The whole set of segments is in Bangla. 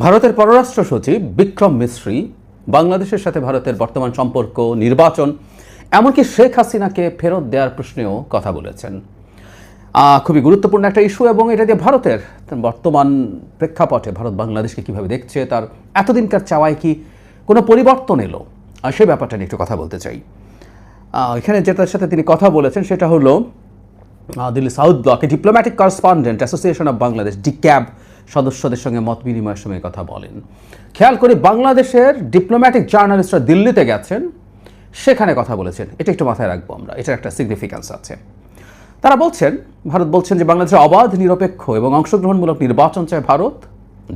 ভারতের পররাষ্ট্র সচিব বিক্রম মিশ্রি বাংলাদেশের সাথে ভারতের বর্তমান সম্পর্ক, নির্বাচন, এমনকি শেখ হাসিনাকে ফেরত দেওয়ার প্রশ্নেও কথা বলেছেন। খুবই গুরুত্বপূর্ণ একটা ইস্যু এবং এটা দিয়ে ভারতের বর্তমান প্রেক্ষাপটে ভারত বাংলাদেশকে কীভাবে দেখছে, তার এতদিনকার চাওয়ায় কি কোনো পরিবর্তন এলো? সে ব্যাপারটা নিয়ে একটু কথা বলতে চাই। এখানে যেটার সাথে তিনি কথা বলেছেন সেটা হলো দিল্লি সাউথ ব্লকে diplomatic correspondent association of Bangladesh DCAB সদস্যদের সঙ্গে মত বিনিময়ের সময় কথা বলেন। খেয়াল করি বাংলাদেশের ডিপ্লোম্যাটিক জার্নালিস্টরা দিল্লিতে গেছেন, সেখানে কথা বলেছেন। এটা একটু মাথায় রাখব আমরা, এটার একটা সিগনিফিক্যান্স আছে। তারা বলছেন, ভারত বলছেন যে বাংলাদেশের অবাধ, নিরপেক্ষ এবং অংশগ্রহণমূলক নির্বাচন চায় ভারত।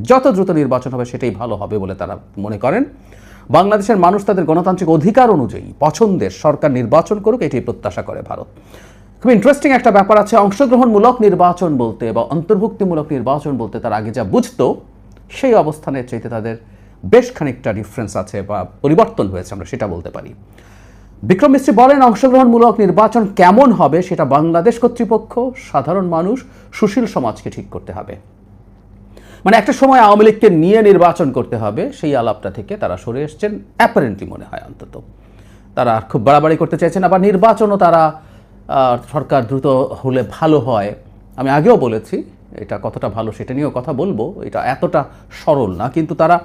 যত দ্রুত নির্বাচন হবে সেটাই ভালো হবে বলে তারা মনে করেন। বাংলাদেশের মানুষ তাদের গণতান্ত্রিক অধিকার অনুযায়ী পছন্দের সরকার নির্বাচন করুক এটি প্রত্যাশা করে ভারত। খুব ইন্টারেস্টিং একটা ব্যাপার আছে, অংশগ্রহণমূলক নির্বাচন বলতে বা অন্তর্ভুক্তিমূলক নির্বাচন বলতে তার আগে যা বুঝতো, সেই অবস্থানের চাইতে তাদের বেশ খানিকটা ডিফারেন্স আছে বা পরিবর্তন হয়েছে, আমরা সেটা বলতে পারি। বিক্রম মিস্ত্রি বলেন, অংশগ্রহণমূলক নির্বাচন কেমন হবে সেটা বাংলাদেশ কর্তৃপক্ষ, সাধারণ মানুষ, সুশীল সমাজকে ঠিক করতে হবে। মানে একটা সময় আওয়ামী লীগকে নিয়ে নির্বাচন করতে হবে, সেই আলাপটা থেকে তারা সরে এসছেন অ্যাপারেন্টলি মনে হয় অন্তত। তারা খুব বাড়াবাড়ি করতে চাইছেন, আবার নির্বাচনও তারা সরকার দ্রুত হলে ভালো হয়। আমি আগেও বলেছি, এটা কতটা ভালো সেটা নিয়েও কথা বলব, এটা এতটা সরল না, কিন্তু তারা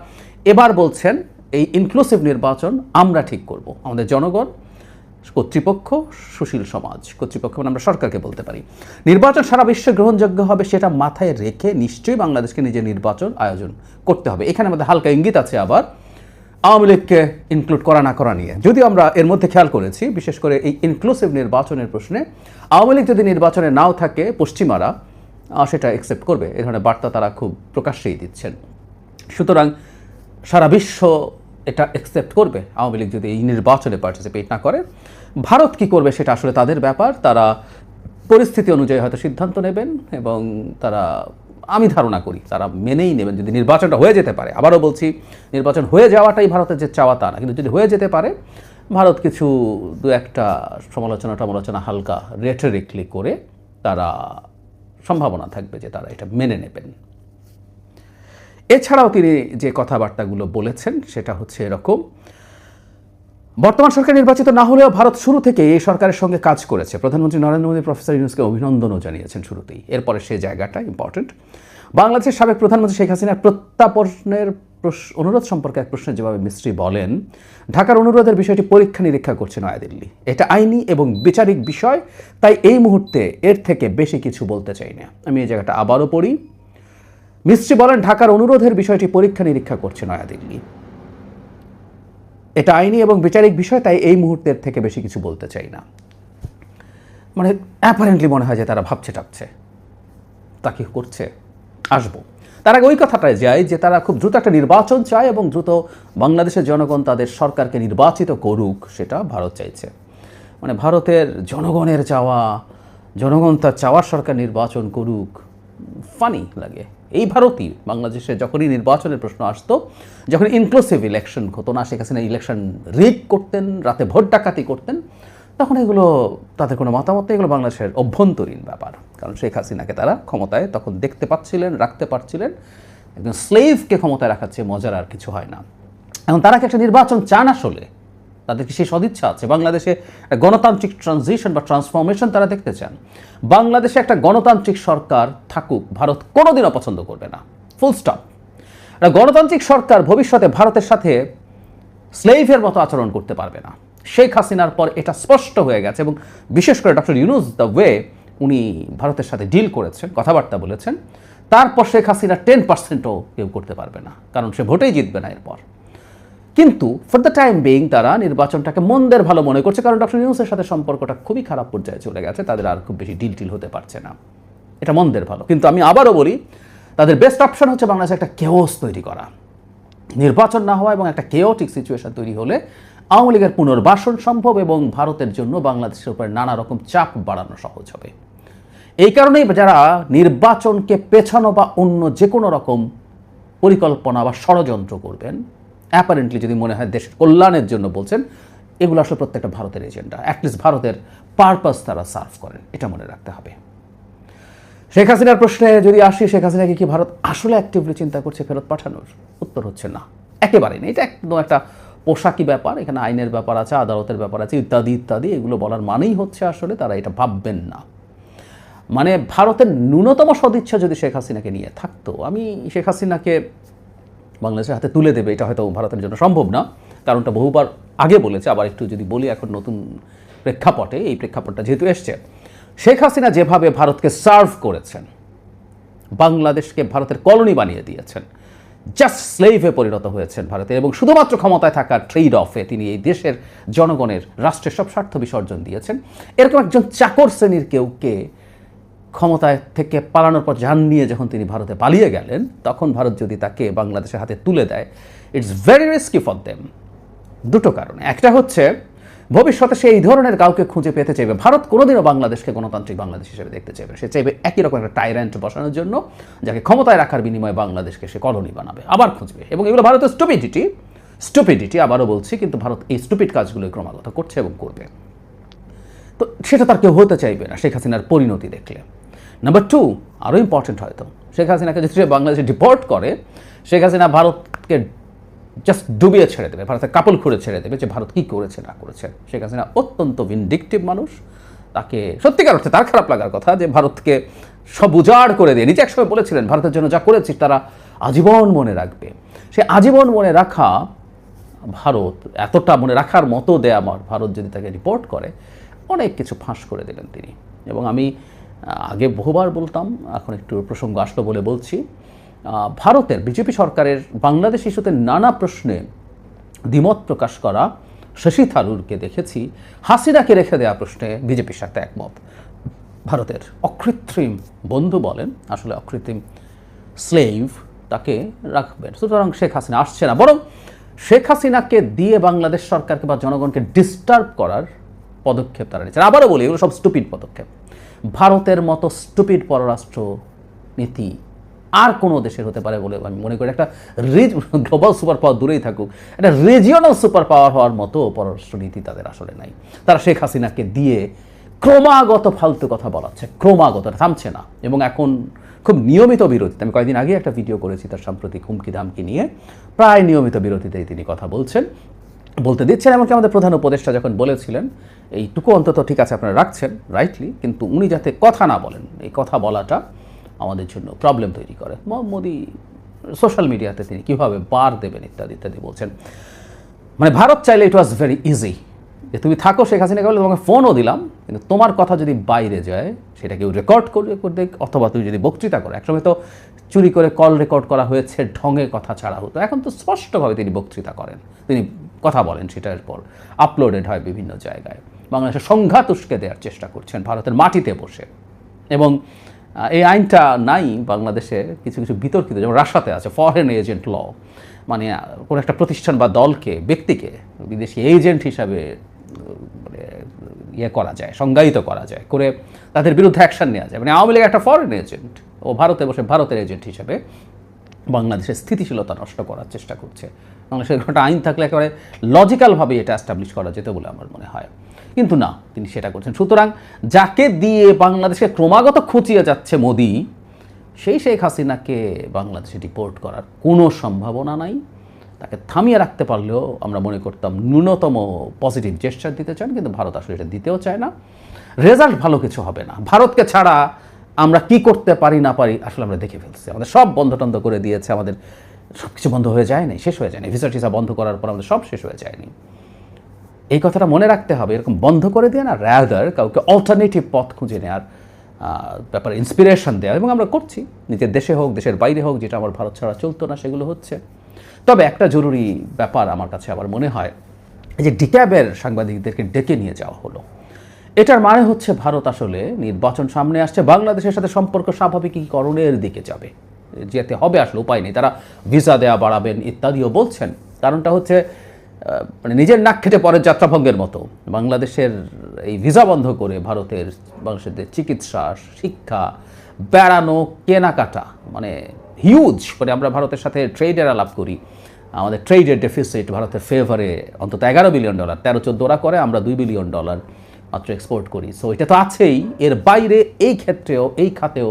এবার বলছেন, এই ইনক্লুসিভ নির্বাচন আমরা ঠিক করব। আমাদের জনগণ, কর্তৃপক্ষ, সুশীল সমাজ, কর্তৃপক্ষ মানে আমরা সরকারকে বলতে পারি। নির্বাচন সারা বিশ্বে গ্রহণযোগ্য হবে সেটা মাথায় রেখে নিশ্চয়ই বাংলাদেশকে নিজের নির্বাচন আয়োজন করতে হবে। এখানে আমাদের হালকা ইঙ্গিত আছে আবার। আওয়ামী লীগকে ইনক্লুড করা না করা নিয়ে। যদিও আমরা এর মধ্যে খেয়াল করেছি, বিশেষ করে এই ইনক্লুসিভ নির্বাচনের প্রশ্নে। আওয়ামী লীগ যদি নির্বাচনে নাও থাকে পশ্চিমারা সেটা অ্যাকসেপ্ট করবে। এ ধরনের বার্তা তারা খুব প্রকাশ্যেই দিচ্ছেন। সুতরাং সারা বিশ্ব এটা অ্যাকসেপ্ট করবে। আওয়ামী লীগ যদি এই নির্বাচনে পার্টিসিপেট না করে, ভারত কি করবে সেটা আসলে তাদের ব্যাপার। তারা পরিস্থিতি অনুযায়ী হয়তো সিদ্ধান্ত নেবেন এবং তারা আমি ধারণা করি, তারা মেনেই নেবেন। যদি নির্বাচনটা হয়ে যেতে পারে, আবারও বলছি, নির্বাচন হয়ে যাওয়াটাই ভারতের যে চাওয়া তা না। কিন্তু যদি হয়ে যেতে পারে, ভারত কিছু দু একটা সমালোচনা টমালোচনা হালকা রেটারিকলি করে তারা সম্ভাবনা থাকবে যে তারা এটা মেনে নেবেন। এছাড়াও তিনি যে কথাবার্তাগুলো বলেছেন, সেটা হচ্ছে এরকম বর্তমান সরকার নির্বাচিত না হলেও ভারত শুরু থেকে এই সরকারের সঙ্গে কাজ করেছে। প্রধানমন্ত্রী নরেন্দ্র মোদী প্রফেসর ইউনুসকে অভিনন্দনও জানিয়েছেন শুরুতেই। এরপরে সে জায়গাটা ইম্পর্টেন্ট বাংলাদেশের সাবেক প্রধানমন্ত্রী শেখ হাসিনার প্রত্যাপনের অনুরোধ সম্পর্কে এক প্রশ্নের জবাবে মিস্ত্রি বলেন, ঢাকার অনুরোধের বিষয়টি পরীক্ষা নিরীক্ষা করছে নয়াদিল্লি। এটা আইনি এবং বিচারিক বিষয়, তাই এই মুহূর্তে এর থেকে বেশি কিছু বলতে চাই না। আমি এই জায়গাটা আবারও পড়ি। মিস্ত্রি বলেন, ঢাকার অনুরোধের বিষয়টি পরীক্ষা নিরীক্ষা করছে নয়াদিল্লি। এটা আইনি এবং বিচারিক বিষয়, তাই এই মুহূর্তের থেকে বেশি কিছু বলতে চাই না। মানে অ্যাপারেন্টলি মনে হয় যে তারা ভাবছে টাপছে। তা কি করছে? আসব। তার আগে ওই কথাটায় যায় যে তারা খুব দ্রুত একটা নির্বাচন চায় এবং দ্রুত বাংলাদেশের জনগণ তাদের সরকারকে নির্বাচিত করুক, সেটা ভারত চাইছে। মানে ভারতের জনগণের চাওয়া, জনগণ তার চাওয়ার সরকার নির্বাচন করুক ফানি লাগে। এই ভারতই বাংলাদেশে যখনই নির্বাচনের প্রশ্ন আসতো, যখন ইনক্লুসিভ ইলেকশন হতো না শেখ হাসিনা ইলেকশন রিগ করতেন, রাতে ভোট ডাকাতি করতেন, তখন এগুলো তাদের কোনো মতামত এগুলো বাংলাদেশের অভ্যন্তরীণ ব্যাপার। কারণ শেখ হাসিনাকে তারা ক্ষমতায় তখন দেখতে পাচ্ছিলেন, রাখতে পারছিলেন। একজন স্লেভকে ক্ষমতায় রাখার চেয়ে মজার আর কিছু হয় না। এখন তারা কি একটা নির্বাচন চান আসলে? তাদের কি সেই সদিচ্ছা আছে। বাংলাদেশে গণতান্ত্রিক ট্রানজিশন বা ট্রান্সফরমেশন তারা দেখতে চান। বাংলাদেশে একটা গণতান্ত্রিক সরকার থাকুক, ভারত কোনোদিনও পছন্দ করবে না। ফুল স্টপ গণতান্ত্রিক সরকার ভবিষ্যতে ভারতের সাথে স্লেভের মতো আচরণ করতে পারবে না। শেখ হাসিনার পর এটা স্পষ্ট হয়ে গেছে এবং বিশেষ করে ডক্টর ইউনুস দ্য ওয়ে উনি ভারতের সাথে ডিল করেছেন, কথাবার্তা বলেছেন। তারপর শেখ হাসিনা টেন পার্সেন্টও কেউ করতে পারবে না, কারণ সে ভোটেই জিতবে না এরপর। কিন্তু ফর দ্য টাইম বিং তারা নির্বাচনটাকে মন্দের ভালো মনে করছে, কারণ ডক্টর ইউনুসের সাথে সম্পর্কটা খুবই খারাপ পর্যায়ে চলে গেছে, তাদের আর খুব বেশি ডিল টিল হতে পারছে না। এটা মন্দের ভালো। কিন্তু আমি আবারও বলি, তাদের বেস্ট অপশন হচ্ছে বাংলাদেশে একটা কেওস তৈরি করা। নির্বাচন না হওয়া এবং একটা কেওটিক সিচুয়েশন তৈরি হলে আওয়ামী লীগের পুনর্বাসন সম্ভব এবং ভারতের জন্য বাংলাদেশের উপরে নানা রকম চাপ বাড়ানো সহজ হবে। এই কারণেই যারা নির্বাচনকে পেছানো বা অন্য যে কোনো রকম পরিকল্পনা বা ষড়যন্ত্র করবেন অ্যাপারেন্টলি যদি মনে হয় দেশের কল্যাণের জন্য বলছেন, এগুলো আসলে প্রত্যেকটা ভারতের এজেন্ডা অ্যাটলিস্ট ভারতের পারপাস তারা সার্ভ করেন, এটা মনে রাখতে হবে। শেখ হাসিনার প্রশ্নে যদি আসি, শেখ হাসিনাকে কি ভারত আসলে অ্যাক্টিভলি চিন্তা করছে ফেরত পাঠানোর? উত্তর হচ্ছে না। একেবারেই না, এটা একদম একটা পোশাকি ব্যাপার, এখানে আইনের ব্যাপার আছে, আদালতের ব্যাপার আছে, ইত্যাদি ইত্যাদি, এগুলো বলার মানেই হচ্ছে আসলে তারা এটা ভাববেন না। মানে ভারতের ন্যূনতম সদিচ্ছা যদি শেখ হাসিনাকে নিয়ে থাকতো, আমি শেখ হাসিনাকে বাংলাদেশের হাতে তুলে দেবে, এটা হয়তো ভারতের জন্য সম্ভব না। কারণটা বহুবার আগে বলেছে, আবার একটু যদি বলি, এখন নতুন প্রেক্ষাপটে এই প্রেক্ষাপটটা যেহেতু এসছে। শেখ হাসিনা যেভাবে ভারতকে সার্ভ করেছেন, বাংলাদেশকে ভারতের কলোনি বানিয়ে দিয়েছেন জাস্ট স্লেভে পরিণত হয়েছেন ভারতে, এবং শুধুমাত্র ক্ষমতায় থাকার ট্রেড অফে তিনি এই দেশের জনগণের রাষ্ট্রের সব স্বার্থ বিসর্জন দিয়েছেন। এরকম একজন চাকর শ্রেণির কেউকে ক্ষমতায় থেকে পালানোর পর যান নিয়ে যখন তিনি ভারতে পালিয়ে গেলেন, তখন ভারত যদি তাকে বাংলাদেশের হাতে তুলে দেয় it's very risky for them দুটো কারণে। একটা হচ্ছে, ভবিষ্যতে সে এই ধরনের কাউকে খুঁজে পেতে চাইবে। ভারত কোনোদিনও বাংলাদেশকে গণতান্ত্রিক বাংলাদেশ হিসেবে দেখতে চাইবে সে চাইবে একই রকম একটা টাইরেন্ট বসানোর জন্য, যাকে ক্ষমতায় রাখার বিনিময়ে বাংলাদেশকে সে কলোনি বানাবে, আবার খুঁজবে। এবং এগুলো ভারতের স্টুপিডিটি স্টুপিডিটি আবারও বলছি, কিন্তু ভারত এই স্টুপিড কাজগুলো ক্রমাগত করছে এবং করবে। তো সেটা তার কেউ হতে চাইবে না, শেখ হাসিনার পরিণতি দেখলে। নাম্বার টু আরও ইম্পর্টেন্ট হয়তো। শেখ হাসিনাকে যদি বাংলাদেশে ডিপোর্ট করে, শেখ হাসিনা ভারতকে জাস্ট ডুবিয়ে ছেড়ে দেবে, ভারতের কাপল খুঁড়ে ছেড়ে দেবে যে ভারত কী করেছে, না করেছে। শেখ হাসিনা অত্যন্ত ভিনডিকটিভ মানুষ। তাকে সত্যিকার অর্থে তার খারাপ লাগার কথা যে ভারতকে সব উজাড় করে দিয়ে, নিজে একসময় বলেছিলেন, ভারতের জন্য যা করেছি তারা আজীবন মনে রাখবে। সে আজীবন মনে রাখা ভারত, এতটা মনে রাখার মতো দেয়া আমার ভারত যদি তাকে রিপোর্ট করে, অনেক কিছু ফাঁস করে দিলেন তিনি। এবং আমি আগে বহুবার বলতাম, এখন একটু প্রসঙ্গ আসলো বলে বলছি। ভারতের বিজেপি সরকারের বাংলাদেশ ইস্যুতে নানা প্রশ্নে দ্বিমত প্রকাশ করা শশী থারুরকে দেখেছি। হাসিনাকে রেখে দেওয়া প্রশ্নে বিজেপির সাথে একমত। ভারতের অকৃত্রিম বন্ধু বলেন, আসলে অকৃত্রিম স্লেভ তাকে রাখবেন। সুতরাং শেখ হাসিনা আসছে না। বরং শেখ হাসিনাকে দিয়ে বাংলাদেশ সরকারকে বা জনগণকে ডিস্টার্ব করার পদক্ষেপ তারা নিচ্ছেন আবারও বলি, এগুলো সব স্টুপিড পদক্ষেপ। ভারতের মতো স্টুপিড পররাষ্ট্র নীতি আর কোনো দেশের হতে পারে বলে আমি মনে করি একটা রিজ গ্লোবাল সুপার পাওয়ার দূরেই থাকুক। একটা রিজিওনাল সুপার পাওয়ার হওয়ার মতো পররাষ্ট্র নীতি তাদের আসলে নাই। তারা শেখ হাসিনাকে দিয়ে ক্রমাগত ফালতু কথা বলাচ্ছে। ক্রমাগত থামছে না। এবং এখন খুব নিয়মিত বিরতিতে আমি কয়েকদিন আগে একটা ভিডিও করেছি তার সাম্প্রতিক হুমকি দামকি নিয়ে। প্রায় নিয়মিত বিরতিতেই তিনি কথা বলছেন। বলতে দিচ্ছেন, এমনকি আমাদের প্রধান উপদেষ্টা যখন বলেছিলেন, এইটুকু অন্তত ঠিক আছে, আপনারা রাখছেন রাইটলি কিন্তু উনি যাতে কথা না বলেন, এই কথা বলাটা আমাদের জন্য প্রবলেম তৈরি করে। মোদী সোশ্যাল মিডিয়াতে তিনি কীভাবে বার দেবেন ইত্যাদি ইত্যাদি বলছেন। মানে ভারত চাইলে ইট ওয়াজ ভেরি ইজি যে তুমি থাকো শেখ হাসিনা বলে তোমাকে ফোনও দিলাম, কিন্তু তোমার কথা যদি বাইরে যায়, সেটা কেউ রেকর্ড করে করে দেখ অথবা তুমি যদি বক্তৃতা করো। একসময় তো চুরি করে কল রেকর্ড করা হয়েছে ঢঙে কথা ছাড়া হতো। এখন তো স্পষ্টভাবে তিনি বক্তৃতা করেন। তিনি কথা বলেন সেটার পর। আপলোডেড হয় বিভিন্ন জায়গায়। বাংলাদেশের সংঘাত উস্কে দেওয়ার চেষ্টা করছেন, ভারতের মাটিতে বসে। এবং এই আইনটা নাই, বাংলাদেশে কিছু কিছু বিতর্কিত, যেমন রাশাতে আছে ফরেন এজেন্ট ল মানে কোনো একটা প্রতিষ্ঠান বা দলকে, ব্যক্তিকে, বিদেশি এজেন্ট হিসাবে ইয়ে করা যায়, সংজ্ঞায়িত করা যায়, করে তাদের বিরুদ্ধে অ্যাকশন নেওয়া যায়। মানে আওয়ামী লীগ একটা ফরেন এজেন্ট ও ভারতে বসে ভারতের এজেন্ট হিসেবে বাংলাদেশের স্থিতিশীলতা নষ্ট করার চেষ্টা করছে। বাংলাদেশের একটা আইন থাকলে একেবারে লজিক্যালভাবে এটা অ্যাস্টাবলিশ করা যেত বলে আমার মনে হয়। কিন্তু না, তিনি সেটা করছেন। সুতরাং যাকে দিয়ে বাংলাদেশকে ক্রমাগত খুঁচিয়ে যাচ্ছে মোদি, সেই শেখ হাসিনাকে বাংলাদেশে ডিপোর্ট করার কোনো সম্ভাবনা নাই। তাকে থামিয়ে রাখতে পারলেও আমরা মনে করতাম ন্যূনতম পজিটিভ জেস্টার দিতে চান, কিন্তু ভারত আসলে এটা দিতেও চায় না। রেজাল্ট ভালো কিছু হবে না। ভারতকে ছাড়া আমরা কি করতে পারি না পারি আসলে আমরা দেখে ফেলছি। আমাদের সব বন্ধ টন্ধ করে দিয়েছে, আমাদের সব কিছু বন্ধ হয়ে যায়নি, শেষ হয়ে যায়নি। ভিসা টিসা বন্ধ করার পর আমাদের সব শেষ হয়ে যায়নি। এই কথাটা মনে রাখতে হবে, এরকম বন্ধ করে দিয়ে না র্যাদার কাউকে অল্টারনেটিভ পথ খুঁজে নেওয়ার ব্যাপারে ইন্সপিরেশন দেওয়া এবং আমরা করছি, নিজের দেশে হোক, দেশের বাইরে হোক, যেটা আমার ভারত ছাড়া চলতো না, সেগুলো হচ্ছে। তবে একটা জরুরি ব্যাপার আমার কাছে আবার মনে হয় এই যে ডিক্যাবের সাংবাদিকদেরকে ডেকে নিয়ে যাওয়া হলো। এটার মানে হচ্ছে ভারত আসলে নির্বাচন সামনে আসছে, বাংলাদেশের সাথে সম্পর্ক স্বাভাবিকীকরণের দিকে যাবে। যেতে হবে আসলে, উপায় নেই। তারা ভিসা দেওয়া বাড়াবেন ইত্যাদিও বলছেন। কারণটা হচ্ছে মানে নিজের নাক খেটে পরের যাত্রাভঙ্গের মতো। বাংলাদেশের এই ভিসা বন্ধ করে ভারতের বাংলাদেশের চিকিৎসা, শিক্ষা, বেড়ানো, কেনাকাটা মানে হিউজ মানে আমরা ভারতের সাথে ট্রেডের আলাপ করি। আমাদের ট্রেডের ডেফিসিট ভারতের ফেভারে অন্তত এগারো বিলিয়ন ডলার তেরো, চোদ্দ ওরা করে, আমরা দুই বিলিয়ন ডলার মাত্র এক্সপোর্ট করি। সো এটা তো আছেই। এর বাইরে এই ক্ষেত্রেও, এই খাতেও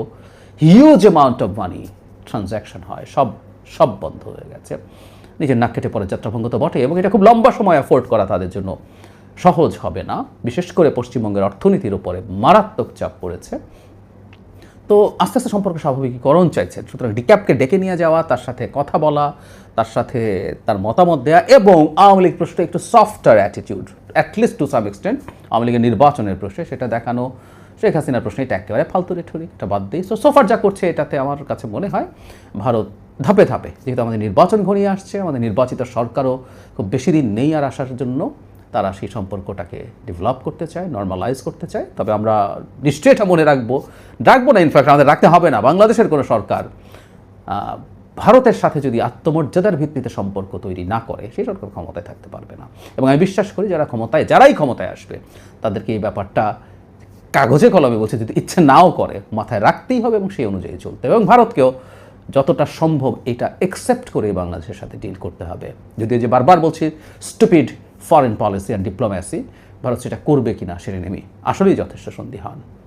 huge amount of money transaction হয়। সব সব বন্ধ হয়ে গেছে। নিজের নাক কেটে পরে যাত্রাভঙ্গ তো বটে এবং এটা খুব লম্বা সময় অ্যাফোর্ড করা তাদের জন্য সহজ হবে না। বিশেষ করে পশ্চিমবঙ্গের অর্থনীতির উপরে মারাত্মক চাপ পড়েছে। তো আস্তে আস্তে সম্পর্ক স্বাভাবিকীকরণ চাইছেন সুতরাং ডিক্যাপকে ডেকে নিয়ে যাওয়া, তার সাথে কথা বলা, তার সাথে তার মতামত দেওয়া এবং আওয়ামী লীগ প্রশ্নে একটু softer attitude at least to some extent Awami লীগের নির্বাচনের প্রশ্নে সেটা দেখানো, শেখ হাসিনার প্রশ্নে এটা একেবারে ফালতু রেঠুরি এটা বাদ দিই সো সোফার যা করছে এটাতে আমার কাছে মনে হয় ভারত ধাপে ধাপে, যেহেতু আমাদের নির্বাচন ঘনিয়ে আসছে, আমাদের নির্বাচিত সরকারও খুব বেশি দিন নেই আর আসার জন্য তারা সেই সম্পর্কটাকে ডেভেলপ করতে চায় নর্মালাইজ করতে চায়। তবে আমরা নিশ্চয়ই এটা মনে রাখব। রাখব না ইনফ্যাক্ট আমাদের রাখতে হবে না। বাংলাদেশের কোনো সরকার ভারতের সাথে যদি আত্মমর্যাদার ভিত্তিতে সম্পর্ক তৈরি না করে, সেই সরকার ক্ষমতায় থাকতে পারবে না। এবং আমি বিশ্বাস করি যারা ক্ষমতায়, যারাই ক্ষমতায় আসবে, তাদেরকে এই ব্যাপারটা কাগজে কলমে বলছে, যদি ইচ্ছে নাও করে, মাথায় রাখতেই হবে এবং সেই অনুযায়ী চলতে হবে। এবং ভারতকেও যতটা সম্ভব এটা একসেপ্ট করে বাংলাদেশের সাথে ডিল করতে হবে। যদিও যে বারবার বলছি stupid foreign policy and diplomacy Bharat সেটা করবে কিনা সেটা নেমে আসলেই যথেষ্ট সন্ধি সন্দিহান।